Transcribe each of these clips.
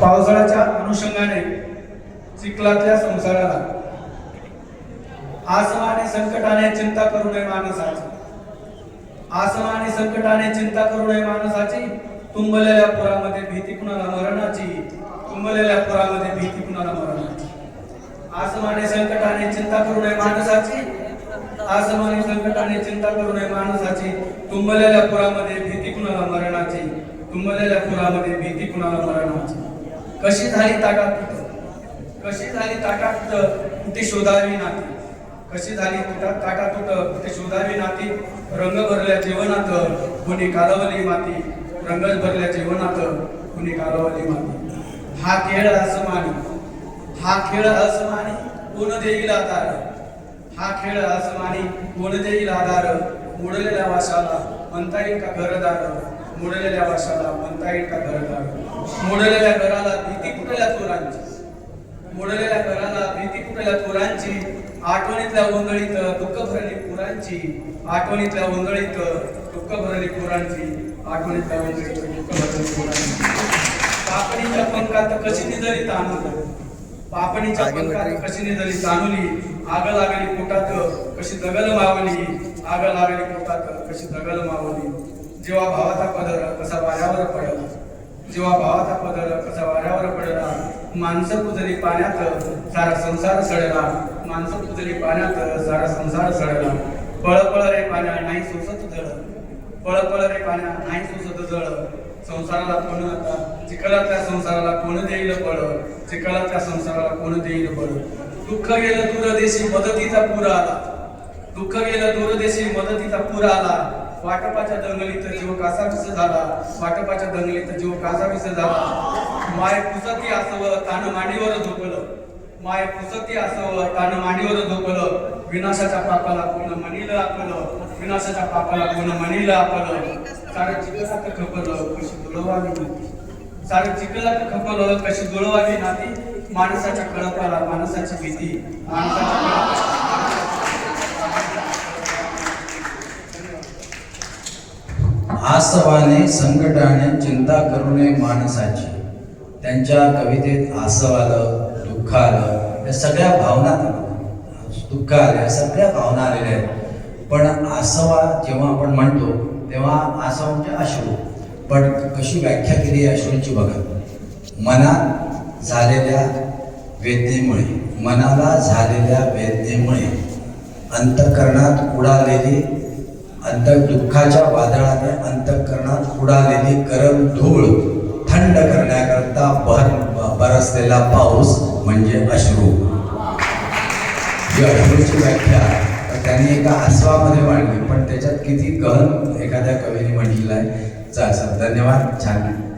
पावसाळ्याच्या अनुषंगाने चिखलातल्या संसाराला आसमानी संकटाने चिंता करू नये माणसाची. आसमानी संकटाने चिंता करू नये माणसाची. तुंबलेल्या पुरामध्ये भीती कुणाला मरणाची? तुंबलेल्या पुरामध्ये भीती कुणाला मरणाची? आसमाने संकटाने चिंता करू नये माणसाची. आसमाने संकटाने चिंता करू नये माणसाची. तुंबलेल्या पुरामध्ये भीती कुणाला मरणाची? तुंबलेल्या फुलामध्ये भीती कुणाला मरण कशी झाली ताटात कशी झाली ताटात कुठे शोधावी नाती? कशी झाली तुटा ताटातूट कुठे शोधावी नाती? रंग भरल्या जीवनात कुणी कालवली माती. रंगच भरल्या जीवनात कुणी कालवली माती. हा खेळ असमानी हा खेळ असमानी कोण देईल आधार? हा खेळ असमानी कोण देईल आधार? मोडलेल्या वाशाला म्हणता येईल का घरदार? मोडलेल्या वाशाला म्हणता येईल का घरदार मोडलेल्या घराला भीती कुठल्या चोरांची मोडलेल्या घराला भीती कुठल्या चोरांची आठवणीतल्या गोंधळीत दुःख भरली पुरांची? आठवणीतल्या गोंधळीत दुःख भरली पुरांची? आठवणीतल्या गोंधळीत दुःख भरली पुरांची? पापणीच्या पंखात कशी निजली तांदूळ पापणीच्या पंखात कशी निजली तानुली आग लागली पोटात कशी दगल मावली? आग लागली पोटात कशी दगल मावली? जेव्हा भावाचा पदर कसा वाऱ्यावर पडला जेव्हा भावाचा पदर कसा वाऱ्यावर पडला माणसं पुजली पाण्यात सारा संसार सडला माणसं पुजली पाण्यात सारा संसार सडला. पळ पळ रे पाण्या नाही सोसत जळ पळ पळ रे पाण्या नाही सोसत जळ. संसाराला कोण आता चिखलातल्या संसाराला कोण देईल बळ? चिखलातल्या संसाराला कोण देईल बळ? दुःख गेलं दूरदेशी मदतीचा पूर आला दुःख गेलं दूरदेशी मदतीचा पूर आला वाटपाच्या दंगलीत जीव कासाविस झाला. वाटपाच्या दंगलीत जीव कासाविस झाला. माय पुसती असव तान मांडीवर झोपलं. माय पुसती असव तान मांडीवर झोपलं. विनाशाच्या पापाला कोण म्हणील आपलं? विनाशाच्या पापाला कोण म्हणील आपलं? सारं चिखलात खपलं कशी दुळवावी नाती. सारं चिखलात खपलं कशी दुळवावी नाती. माणसाच्या कळपाला माणसाची भीती. माणसाच्या कळपाला आसवाने संकटाने चिंता करू नये माणसाची. त्यांच्या कवितेत आसव आलं दुःख आलं या सगळ्या भावना दुःख आल्या सगळ्या भावना आलेल्या आहेत. पण आसवा जेव्हा आपण म्हणतो तेव्हा आसव म्हणजे अश्रू. पण कशी व्याख्या केली अश्रूंची बघा. मनात झालेल्या वेदनेमुळे मनाला झालेल्या वेदनेमुळे अंतकरणात उडालेली अंत दुःखाच्या वादळाने अंतकरणात उडालेली गरम धूळ थंड करण्याकरता भर बरसलेला पाऊस म्हणजे अश्रू. ही अश्रूची व्याख्या त्यांनी एका आसवामध्ये मांडली पण त्याच्यात किती गहन एखाद्या कवीने म्हटलेलं आहे. चा धन्यवाद. छान.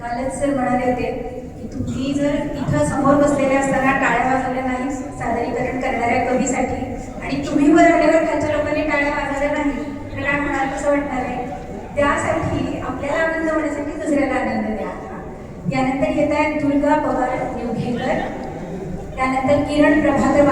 कालच सर म्हणाले होते की तुम्ही जर इथं समोर बसलेले असताना टाळ्या वाजवल्या नाही सादरीकरण करणाऱ्या कवीसाठी आणि तुम्ही वर आल्यावर खालच्या लोकांनी टाळ्या वाजवल्या नाही तर काय म्हणाल कसं वाटणार आहे? त्यासाठी आपल्याला आनंद होण्यासाठी दुसऱ्याला आनंद द्या. यानंतर येत आहेत दुर्गा पवार निवघेकर त्यानंतर किरण प्रभाकर